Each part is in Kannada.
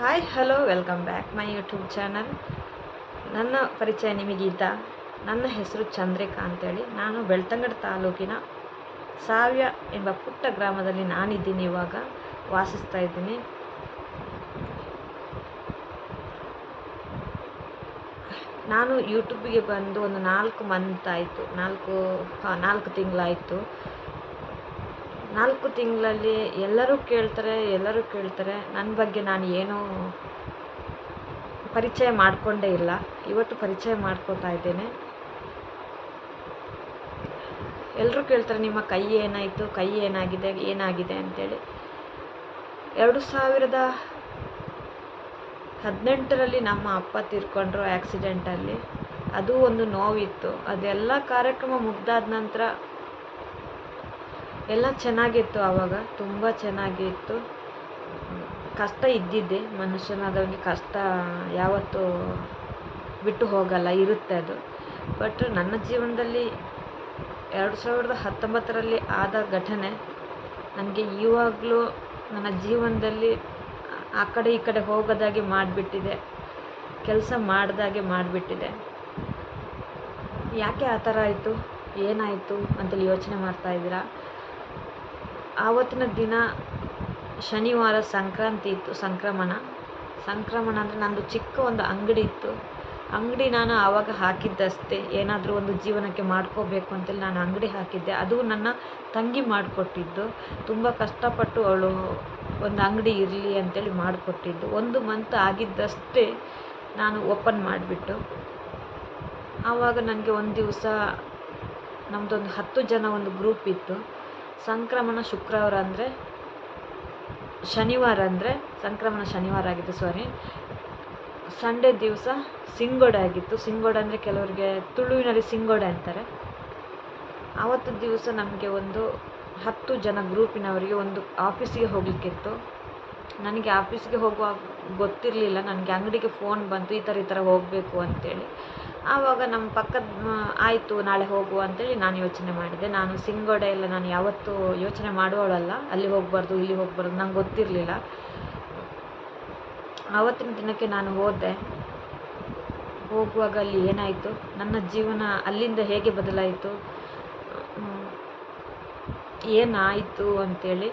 Hi hello welcome back my YouTube channel ನನ್ನ ಪರಿಚಯ ನಿಮಗಿದ್ದ ನನ್ನ ಹೆಸರು ಚಂದ್ರಿಕಾ ಅಂತೇಳಿ. ನಾನು ಬೆಳ್ತಂಗಡ ತಾಲೂಕಿನ ಸಾವ್ಯ ಎಂಬ ಪುಟ್ಟ ಗ್ರಾಮದಲ್ಲಿ ನಾನಿದ್ದೀನಿ ಇವಾಗ. ವಾಸಿಸ್ತಾ ಇದ್ದೀನಿ. ನಾನು ಯೂಟ್ಯೂಬಿಗೆ ಬಂದು ಒಂದು ನಾಲ್ಕು ಮಂತ್ ಆಯಿತು. ನಾಲ್ಕು ನಾಲ್ಕು ತಿಂಗಳಾಯಿತು. ನಾಲ್ಕು ತಿಂಗಳಲ್ಲಿ ಎಲ್ಲರೂ ಕೇಳ್ತಾರೆ ಎಲ್ಲರೂ ಕೇಳ್ತಾರೆ. ನನ್ನ ಬಗ್ಗೆ ನಾನು ಏನೂ ಪರಿಚಯ ಮಾಡಿಕೊಂಡೇ ಇಲ್ಲ. ಇವತ್ತು ಪರಿಚಯ ಮಾಡ್ಕೋತಾ ಇದ್ದೇನೆ. ಎಲ್ಲರೂ ಕೇಳ್ತಾರೆ, ನಿಮ್ಮ ಕೈ ಏನಾಯಿತು, ಕೈ ಏನಾಗಿದೆ ಏನಾಗಿದೆ ಅಂತೇಳಿ. ಎರಡು ಸಾವಿರದ ಹದಿನೆಂಟರಲ್ಲಿ ನಮ್ಮ ಅಪ್ಪ ತೀರ್ಕೊಂಡ್ರು ಆಕ್ಸಿಡೆಂಟಲ್ಲಿ. ಅದು ಒಂದು ನೋವಿತ್ತು. ಅದೆಲ್ಲ ಕಾರ್ಯಕ್ರಮ ಮುಗ್ದಾದ ನಂತರ ಎಲ್ಲ ಚೆನ್ನಾಗಿತ್ತು ಆವಾಗ, ತುಂಬ ಚೆನ್ನಾಗಿತ್ತು. ಕಷ್ಟ ಇದ್ದಿದ್ದೆ, ಮನುಷ್ಯನಾದವನಿಗೆ ಕಷ್ಟ ಯಾವತ್ತೂ ಬಿಟ್ಟು ಹೋಗಲ್ಲ, ಇರುತ್ತೆ ಅದು. ಬಟ್ ನನ್ನ ಜೀವನದಲ್ಲಿ ಎರಡು ಸಾವಿರದ ಹತ್ತೊಂಬತ್ತರಲ್ಲಿ ಆದ ಘಟನೆ, ನನಗೆ ಇವಾಗಲೂ ನನ್ನ ಜೀವನದಲ್ಲಿ ಆ ಕಡೆ ಈ ಕಡೆ ಹೋಗೋದಾಗೆ ಮಾಡಿಬಿಟ್ಟಿದೆ, ಕೆಲಸ ಮಾಡ್ದಾಗೆ ಮಾಡಿಬಿಟ್ಟಿದೆ. ಯಾಕೆ ಆ ಥರ ಆಯಿತು, ಏನಾಯಿತು ಅಂತೇಳಿ ಯೋಚನೆ ಮಾಡ್ತಾ ಇದ್ದೀರಾ? ಆವತ್ತಿನ ದಿನ ಶನಿವಾರ ಸಂಕ್ರಾಂತಿ ಇತ್ತು, ಸಂಕ್ರಮಣ. ಸಂಕ್ರಮಣ ಅಂದರೆ ನಂದು ಚಿಕ್ಕ ಒಂದು ಅಂಗಡಿ ಇತ್ತು. ಅಂಗಡಿ ನಾನು ಆವಾಗ ಹಾಕಿದ್ದಷ್ಟೇ. ಏನಾದರೂ ಒಂದು ಜೀವನಕ್ಕೆ ಮಾಡ್ಕೋಬೇಕು ಅಂತೇಳಿ ನಾನು ಅಂಗಡಿ ಹಾಕಿದ್ದೆ. ಅದು ನನ್ನ ತಂಗಿ ಮಾಡಿಕೊಟ್ಟಿದ್ದು. ತುಂಬ ಕಷ್ಟಪಟ್ಟು ಅವಳು ಒಂದು ಅಂಗಡಿ ಇರಲಿ ಅಂತೇಳಿ ಮಾಡಿಕೊಟ್ಟಿದ್ದು. ಒಂದು ಮಂತ್ ಆಗಿದ್ದಷ್ಟೇ ನಾನು ಓಪನ್ ಮಾಡಿಬಿಟ್ಟು, ಆವಾಗ ನನಗೆ ಒಂದು ದಿವಸ ನಮ್ಮದೊಂದು ಹತ್ತು ಜನ ಒಂದು ಗ್ರೂಪ್ ಇತ್ತು. ಸಂಕ್ರಮಣ ಶುಕ್ರವಾರ ಅಂದರೆ ಶನಿವಾರ ಅಂದರೆ ಸಂಕ್ರಮಣ ಶನಿವಾರ ಆಗಿತ್ತು ಸಾರಿ ಸಂಡೇ ದಿವಸ ಸಿಂಗೋಡೆ ಆಗಿತ್ತು. ಸಿಂಗೋಡೆ ಅಂದರೆ ಕೆಲವರಿಗೆ ತುಳುವಿನಲ್ಲಿ ಸಿಂಗೋಡೆ ಅಂತಾರೆ. ಆವತ್ತು ದಿವಸ ನಮಗೆ ಒಂದು ಹತ್ತು ಜನ ಗ್ರೂಪಿನವರಿಗೆ ಒಂದು ಆಫೀಸಿಗೆ ಹೋಗಲಿಕ್ಕಿತ್ತು. ನನಗೆ ಆಫೀಸ್ಗೆ ಹೋಗುವಾಗ ಗೊತ್ತಿರಲಿಲ್ಲ. ನನಗೆ ಅಂಗಡಿಗೆ ಫೋನ್ ಬಂತು, ಈ ಥರ ಈ ಥರ ಹೋಗಬೇಕು ಅಂತೇಳಿ. ಆವಾಗ ನಮ್ಮ ಪಕ್ಕದ ಆಯಿತು, ನಾಳೆ ಹೋಗುವ ಅಂತೇಳಿ ನಾನು ಯೋಚನೆ ಮಾಡಿದೆ. ನಾನು ಸಿಂಗೋಡೆ ಎಲ್ಲ ನಾನು ಯಾವತ್ತೂ ಯೋಚನೆ ಮಾಡುವವಳಲ್ಲ. ಅಲ್ಲಿ ಹೋಗಬಾರ್ದು, ಇಲ್ಲಿ ಹೋಗಬಾರ್ದು, ನಂಗೆ ಗೊತ್ತಿರಲಿಲ್ಲ. ಆವತ್ತಿನ ದಿನಕ್ಕೆ ನಾನು ಹೋದೆ. ಹೋಗುವಾಗ ಅಲ್ಲಿ ಏನಾಯಿತು? ನನ್ನ ಜೀವನ ಅಲ್ಲಿಂದ ಹೇಗೆ ಬದಲಾಯಿತು? ಏನಾಯಿತು ಅಂತೇಳಿ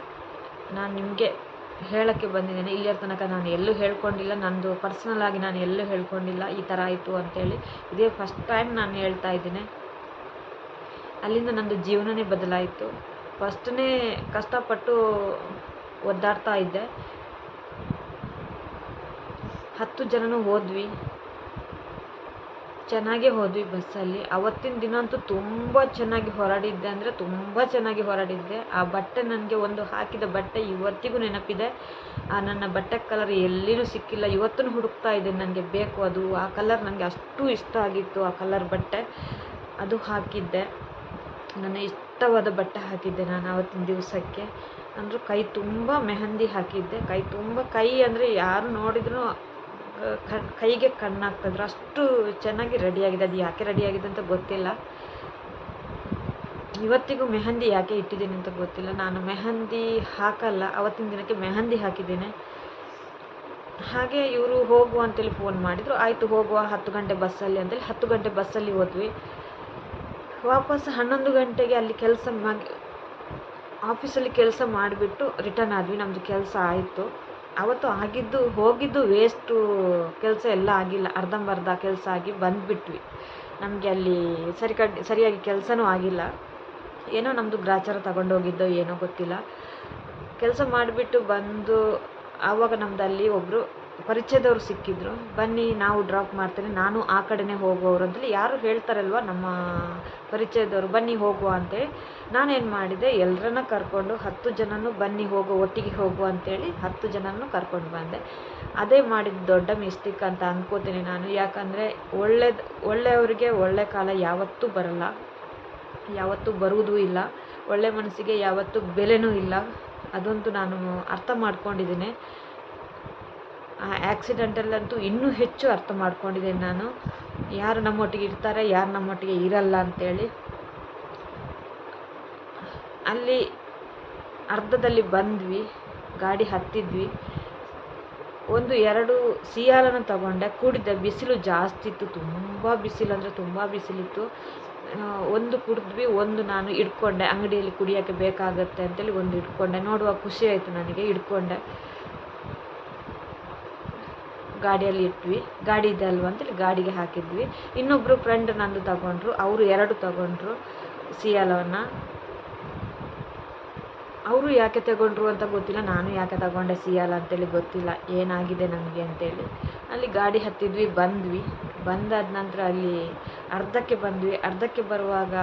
ನಾನು ನಿಮಗೆ ಹೇಳೋಕ್ಕೆ ಬಂದಿದ್ದೇನೆ. ಇಲ್ಲಿಯ ತನಕ ನಾನು ಎಲ್ಲೂ ಹೇಳ್ಕೊಂಡಿಲ್ಲ. ನಂದು ಪರ್ಸ್ನಲ್ ಆಗಿ ನಾನು ಎಲ್ಲೂ ಹೇಳ್ಕೊಂಡಿಲ್ಲ. ಈ ಥರ ಆಯಿತು ಅಂತೇಳಿ ಇದೇ ಫಸ್ಟ್ ಟೈಮ್ ನಾನು ಹೇಳ್ತಾ ಇದ್ದೀನಿ. ಅಲ್ಲಿಂದ ನನ್ನದು ಜೀವನನೇ ಬದಲಾಯಿತು. ಫಸ್ಟನೇ ಕಷ್ಟಪಟ್ಟು ಒದ್ದಾಡ್ತಾ ಇದ್ದೆ. ಹತ್ತು ಜನನೂ ಹೋದ್ವಿ. ಚೆನ್ನಾಗೇ ಹೋದ್ವಿ ಬಸ್ಸಲ್ಲಿ. ಅವತ್ತಿನ ದಿನ ಅಂತೂ ತುಂಬ ಚೆನ್ನಾಗಿ ಹೊರಡಿದ್ದೆ ಅಂದರೆ ತುಂಬ ಚೆನ್ನಾಗಿ ಹೊರಡಿದ್ದೆ. ಆ ಬಟ್ಟೆ ನನಗೆ ಒಂದು ಹಾಕಿದ ಬಟ್ಟೆ ಇವತ್ತಿಗೂ ನೆನಪಿದೆ. ಆ ನನ್ನ ಬಟ್ಟೆ ಕಲರ್ ಎಲ್ಲಿಯೂ ಸಿಕ್ಕಿಲ್ಲ. ಇವತ್ತೂ ಹುಡುಕ್ತಾ ಇದ್ದೇನೆ ನನಗೆ ಬೇಕು ಅದು. ಆ ಕಲರ್ ನನಗೆ ಅಷ್ಟು ಇಷ್ಟ ಆಗಿತ್ತು, ಆ ಕಲರ್ ಬಟ್ಟೆ. ಅದು ಹಾಕಿದ್ದೆ. ನನ್ನ ಇಷ್ಟವಾದ ಬಟ್ಟೆ ಹಾಕಿದ್ದೆ ನಾನು ಅವತ್ತಿನ ದಿವಸಕ್ಕೆ. ಅಂದರೂ ಕೈ ತುಂಬ ಮೆಹಂದಿ ಹಾಕಿದ್ದೆ. ಕೈ ತುಂಬ ಕೈ ಅಂದರೆ ಯಾರು ನೋಡಿದರೂ ಕೈಗೆ ಹಾಕಿದ್ರು ಅಷ್ಟು ಚೆನ್ನಾಗಿ ರೆಡಿಯಾಗಿದೆ ಅದು ಯಾಕೆ ರೆಡಿಯಾಗಿದೆ ಅಂತ ಗೊತ್ತಿಲ್ಲ. ಇವತ್ತಿಗೂ ಮೆಹಂದಿ ಯಾಕೆ ಇಟ್ಟಿದ್ದೀನಿ ಅಂತ ಗೊತ್ತಿಲ್ಲ. ನಾನು ಮೆಹಂದಿ ಹಾಕಲ್ಲ. ಅವತ್ತಿನ ದಿನಕ್ಕೆ ಮೆಹಂದಿ ಹಾಕಿದ್ದೇನೆ. ಹಾಗೆ ಇವರು ಹೋಗುವ ಅಂತೇಳಿ ಫೋನ್ ಮಾಡಿದರು. ಆಯಿತು, ಹೋಗುವ ಹತ್ತು ಗಂಟೆ ಬಸ್ಸಲ್ಲಿ ಅಂತೇಳಿ ಹತ್ತು ಗಂಟೆ ಬಸ್ಸಲ್ಲಿ ಹೋದ್ವಿ. ವಾಪಸ್ ಹನ್ನೊಂದು ಗಂಟೆಗೆ ಅಲ್ಲಿ ಕೆಲಸ ಮಾಡಿ ಆಫೀಸಲ್ಲಿ ಕೆಲಸ ಮಾಡಿಬಿಟ್ಟು ರಿಟರ್ನ್ ಆದ್ವಿ. ನಮ್ಮದು ಕೆಲಸ ಆಯಿತು. ಅವತ್ತು ಆಗಿದ್ದು ಹೋಗಿದ್ದು ವೇಸ್ಟು ಕೆಲಸ ಎಲ್ಲ ಆಗಿಲ್ಲ. ಅರ್ಧಂಬರ್ಧ ಕೆಲಸ ಆಗಿ ಬಂದುಬಿಟ್ವಿ. ನಮಗೆ ಅಲ್ಲಿ ಸರಿ ಕಡ್ ಸರಿಯಾಗಿ ಕೆಲಸನೂ ಆಗಿಲ್ಲ. ಏನೋ ನಮ್ಮದು ಗ್ರಾಚಾರ ತಗೊಂಡೋಗಿದ್ದೋ ಏನೋ ಗೊತ್ತಿಲ್ಲ. ಕೆಲಸ ಮಾಡಿಬಿಟ್ಟು ಬಂದು, ಆವಾಗ ನಮ್ದು ಅಲ್ಲಿ ಒಬ್ಬರು ಪರಿಚಯದವ್ರು ಸಿಕ್ಕಿದ್ರು. ಬನ್ನಿ, ನಾವು ಡ್ರಾಪ್ ಮಾಡ್ತೇನೆ. ನಾನು ಆ ಕಡೆನೇ ಹೋಗುವವರು ಅಂತೇಳಿ ಯಾರು ಹೇಳ್ತಾರಲ್ವ ನಮ್ಮ ಪರಿಚಯದವರು, ಬನ್ನಿ ಹೋಗುವ ಅಂತೇಳಿ. ನಾನೇನು ಮಾಡಿದೆ ಎಲ್ಲರನ್ನ ಕರ್ಕೊಂಡು ಹತ್ತು ಜನನೂ ಬನ್ನಿ ಹೋಗು, ಒಟ್ಟಿಗೆ ಹೋಗುವ ಅಂತೇಳಿ ಹತ್ತು ಜನನೂ ಕರ್ಕೊಂಡು ಬಂದೆ. ಅದೇ ಮಾಡಿದ ದೊಡ್ಡ ಮಿಸ್ಟೇಕ್ ಅಂತ ಅಂದ್ಕೋತೀನಿ ನಾನು. ಯಾಕಂದರೆ ಒಳ್ಳೇದು, ಒಳ್ಳೆಯವರಿಗೆ ಒಳ್ಳೆ ಕಾಲ ಯಾವತ್ತೂ ಬರಲ್ಲ. ಯಾವತ್ತೂ ಬರುವುದೂ ಇಲ್ಲ. ಒಳ್ಳೆ ಮನಸ್ಸಿಗೆ ಯಾವತ್ತೂ ಬೆಲೆನೂ ಇಲ್ಲ. ಅದಂತೂ ನಾನು ಅರ್ಥ ಮಾಡ್ಕೊಂಡಿದ್ದೀನಿ. ಆ ಆ್ಯಕ್ಸಿಡೆಂಟಲ್ಲಂತೂ ಇನ್ನೂ ಹೆಚ್ಚು ಅರ್ಥ ಮಾಡ್ಕೊಂಡಿದ್ದೇನೆ ನಾನು. ಯಾರು ನಮ್ಮೊಟ್ಟಿಗೆ ಇರ್ತಾರೆ, ಯಾರು ನಮ್ಮೊಟ್ಟಿಗೆ ಇರಲ್ಲ ಅಂತೇಳಿ. ಅಲ್ಲಿ ಅರ್ಧದಲ್ಲಿ ಬಂದ್ವಿ, ಗಾಡಿ ಹತ್ತಿದ್ವಿ. ಒಂದು ಎರಡು ಸಿಯಾಲನ್ನು ತಗೊಂಡೆ. ಕುಡಿದೆ ಬಿಸಿಲು ಜಾಸ್ತಿ ಇತ್ತು, ತುಂಬ ಬಿಸಿಲು ಅಂದರೆ ತುಂಬ ಬಿಸಿಲಿತ್ತು. ಒಂದು ಕುಡಿದ್ವಿ, ಒಂದು ನಾನು ಇಟ್ಕೊಂಡೆ ಅಂಗಡಿಯಲ್ಲಿ ಕುಡಿಯೋಕ್ಕೆ ಬೇಕಾಗುತ್ತೆ ಅಂತೇಳಿ ಒಂದು ಇಟ್ಕೊಂಡೆ ನೋಡುವ ಖುಷಿ ಆಯಿತು ನನಗೆ ಇಟ್ಕೊಂಡೆ ಗಾಡಿಯಲ್ಲಿ ಇಟ್ವಿ. ಗಾಡಿ ಇದೆ ಅಲ್ವಾ ಅಂತೇಳಿ ಗಾಡಿಗೆ ಹಾಕಿದ್ವಿ. ಇನ್ನೊಬ್ಬರು ಫ್ರೆಂಡ್ ನಂದು ತಗೊಂಡ್ರು, ಅವರು ಎರಡು ತಗೊಂಡ್ರು ಸಿಯಾಲವನ್ನು. ಅವರು ಯಾಕೆ ತಗೊಂಡ್ರು ಅಂತ ಗೊತ್ತಿಲ್ಲ, ನಾನು ಯಾಕೆ ತಗೊಂಡೆ ಸಿಯಾಲ ಅಂತೇಳಿ ಗೊತ್ತಿಲ್ಲ. ಏನಾಗಿದೆ ನನಗೆ ಅಂತೇಳಿ. ಅಲ್ಲಿ ಗಾಡಿ ಹತ್ತಿದ್ವಿ, ಬಂದ್ವಿ. ಬಂದಾದ ನಂತರ ಅಲ್ಲಿ ಅರ್ಧಕ್ಕೆ ಬಂದ್ವಿ. ಅರ್ಧಕ್ಕೆ ಬರುವಾಗ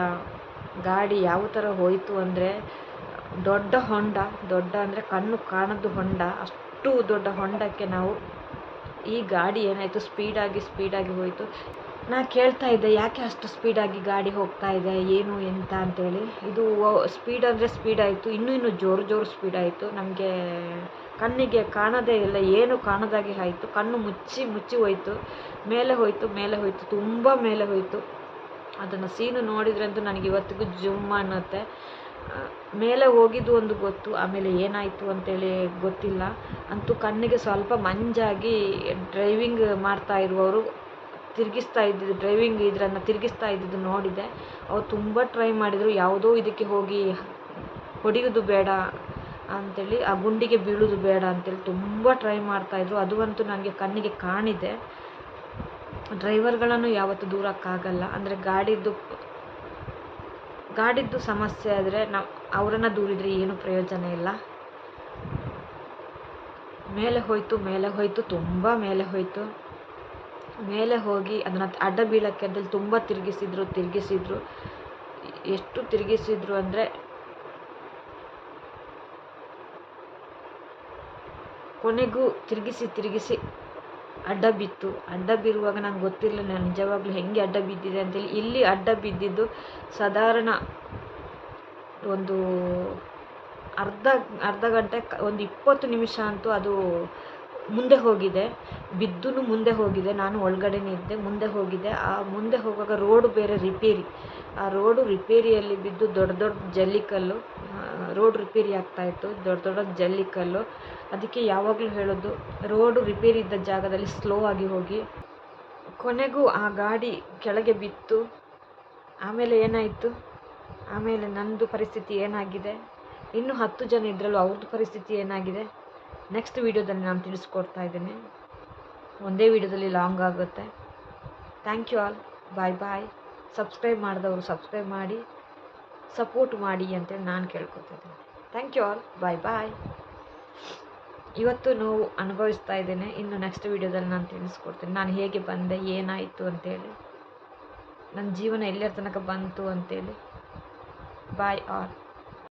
ಗಾಡಿ ಯಾವ ಥರ ಹೋಯಿತು ಅಂದರೆ ದೊಡ್ಡ ಹೊಂಡ. ದೊಡ್ಡ ಅಂದರೆ ಕಣ್ಣು ಕಾಣದ್ದು ಹೊಂಡ. ಅಷ್ಟು ದೊಡ್ಡ ಹೊಂಡಕ್ಕೆ ನಾವು ಈ ಗಾಡಿ ಏನಾಯಿತು? ಸ್ಪೀಡಾಗಿ ಸ್ಪೀಡಾಗಿ ಹೋಯಿತು. ನಾ ಕೇಳ್ತಾ ಇದ್ದೆ, ಯಾಕೆ ಅಷ್ಟು ಸ್ಪೀಡಾಗಿ ಗಾಡಿ ಹೋಗ್ತಾ ಇದೆ, ಏನು ಎಂತ ಅಂತೇಳಿ. ಇದು ಸ್ಪೀಡ್ ಅಂದರೆ ಸ್ಪೀಡ್ ಆಯಿತು, ಇನ್ನೂ ಇನ್ನೂ ಜೋರು ಜೋರು ಸ್ಪೀಡ್ ಆಯಿತು. ನಮಗೆ ಕಣ್ಣಿಗೆ ಕಾಣದೇ ಇಲ್ಲ, ಏನು ಕಾಣದಾಗೆ ಆಯಿತು. ಕಣ್ಣು ಮುಚ್ಚಿ ಮುಚ್ಚಿ ಹೋಯಿತು. ಮೇಲೆ ಹೋಯಿತು ಮೇಲೆ ಹೋಯಿತು, ತುಂಬ ಮೇಲೆ ಹೋಯಿತು. ಅದನ್ನು ಸೀನು ನೋಡಿದ್ರಂತೂ ನನಗೆ ಇವತ್ತಿಗೂ ಜುಮ್ ಅನ್ನತ್ತೆ. ಮೇಲೆ ಹೋಗಿದ್ದು ಒಂದು ಗೊತ್ತು, ಆಮೇಲೆ ಏನಾಯಿತು ಅಂತೇಳಿ ಗೊತ್ತಿಲ್ಲ. ಅಂತೂ ಕಣ್ಣಿಗೆ ಸ್ವಲ್ಪ ಮಂಜಾಗಿ ಡ್ರೈವಿಂಗ್ ಮಾಡ್ತಾ ಇರುವವರು ತಿರುಗಿಸ್ತಾ ಇದ್ದಿದ್ದು ಡ್ರೈವಿಂಗ್ ಇದರನ್ನು ತಿರುಗಿಸ್ತಾ ಇದ್ದಿದ್ದು ನೋಡಿದೆ. ಅವ್ರು ತುಂಬ ಟ್ರೈ ಮಾಡಿದರು, ಯಾವುದೋ ಇದಕ್ಕೆ ಹೋಗಿ ಹೊಡೆಯೋದು ಬೇಡ ಅಂಥೇಳಿ ಆ ಗುಂಡಿಗೆ ಬೀಳೋದು ಬೇಡ ಅಂತೇಳಿ ತುಂಬ ಟ್ರೈ ಮಾಡ್ತಾಯಿದ್ರು ಅದು ಅಂತೂ ನನಗೆ ಕಣ್ಣಿಗೆ ಕಾಣಿದೆ. ಡ್ರೈವರ್ಗಳನ್ನು ಯಾವತ್ತೂ ದೂರಕ್ಕಾಗಲ್ಲ. ಅಂದರೆ ಗಾಡಿದ್ದು ಗಾಡಿದ್ದು ಸಮಸ್ಯೆ ಆದರೆ ನಾವು ಅವರನ್ನು ದೂರಿದರೆ ಏನು ಪ್ರಯೋಜನ ಇಲ್ಲ. ಮೇಲೆ ಹೋಯಿತು ಮೇಲೆ ಹೋಯಿತು, ತುಂಬ ಮೇಲೆ ಹೋಯಿತು. ಮೇಲೆ ಹೋಗಿ ಅದನ್ನು ಅಡ್ಡ ಬೀಳಕ್ಕೆ ಅದ್ರಲ್ಲಿ ತುಂಬ ತಿರುಗಿಸಿದ್ರು ತಿರುಗಿಸಿದ್ರು. ಎಷ್ಟು ತಿರುಗಿಸಿದ್ರು ಅಂದರೆ ಕೊನೆಗೂ ತಿರುಗಿಸಿ ತಿರುಗಿಸಿ ಅಡ್ಡ ಬಿತ್ತು. ಅಡ್ಡ ಬೀರುವಾಗ ನಂಗೆ ಗೊತ್ತಿರಲಿಲ್ಲ, ನಾನು ನಿಜವಾಗ್ಲೂ ಹೆಂಗೆ ಅಡ್ಡ ಬಿದ್ದಿದೆ ಅಂತೇಳಿ. ಇಲ್ಲಿ ಅಡ್ಡ ಬಿದ್ದಿದ್ದು ಸಾಧಾರಣ ಒಂದು ಅರ್ಧ ಅರ್ಧ ಗಂಟೆ, ಒಂದು ಇಪ್ಪತ್ತು ನಿಮಿಷ ಅಂತೂ ಅದು ಮುಂದೆ ಹೋಗಿದೆ. ಬಿದ್ದೂ ಮುಂದೆ ಹೋಗಿದೆ. ನಾನು ಒಳಗಡೆನೇ ಇದ್ದೆ, ಮುಂದೆ ಹೋಗಿದೆ. ಆ ಮುಂದೆ ಹೋಗುವಾಗ ರೋಡು ಬೇರೆ ರಿಪೇರಿ. ಆ ರೋಡು ರಿಪೇರಿಯಲ್ಲಿ ಬಿದ್ದು ದೊಡ್ಡ ದೊಡ್ಡ ಜಲ್ಲಿಕಲ್ಲು ರೋಡ್ ರಿಪೇರಿ ಆಗ್ತಾಯಿತ್ತು ದೊಡ್ಡ ದೊಡ್ಡ ಜಲ್ಲಿಕಲ್ಲು. ಅದಕ್ಕೆ ಯಾವಾಗಲೂ ಹೇಳೋದು, ರೋಡು ರಿಪೇರಿ ಇದ್ದ ಜಾಗದಲ್ಲಿ ಸ್ಲೋ ಆಗಿ ಹೋಗಿ. ಕೊನೆಗೂ ಆ ಗಾಡಿ ಕೆಳಗೆ ಬಿತ್ತು. ಆಮೇಲೆ ಏನಾಯಿತು? ಆಮೇಲೆ ನನ್ನದು ಪರಿಸ್ಥಿತಿ ಏನಾಗಿದೆ? ಇನ್ನೂ ಹತ್ತು ಜನ ಇದ್ರಲ್ಲೂ ಅವ್ರದ್ದು ಪರಿಸ್ಥಿತಿ ಏನಾಗಿದೆ? ನೆಕ್ಸ್ಟ್ ವೀಡಿಯೋದಲ್ಲಿ ನಾನು ತಿಳಿಸ್ಕೊಡ್ತಾ ಇದ್ದೀನಿ. ಒಂದೇ ವೀಡಿಯೋದಲ್ಲಿ ಲಾಂಗ್ ಆಗುತ್ತೆ. Thank you all bye bye subscribe ಮಾಡಿದವರು ಸಬ್ಸ್ಕ್ರೈಬ್ ಮಾಡಿ. ಸಪೋರ್ಟ್ ಮಾಡಿ ಅಂತೇಳಿ ನಾನು ಕೇಳ್ಕೊತಿದ್ದೆ thank you all bye bye ಇವತ್ತು ನೋವು ಅನುಭವಿಸ್ತಾ ಇದ್ದೇನೆ. ಇನ್ನು ನೆಕ್ಸ್ಟ್ ವೀಡಿಯೋದಲ್ಲಿ ನಾನು ತಿಳಿಸ್ಕೊಡ್ತೀನಿ. ನಾನು ಹೇಗೆ ಬಂದೆ, ಏನಾಯಿತು ಅಂತೇಳಿ. ನನ್ನ ಜೀವನ ಎಲ್ಲಿಯ ತನಕ ಬಂತು ಅಂತೇಳಿ. ಬಾಯ್ ಆಲ್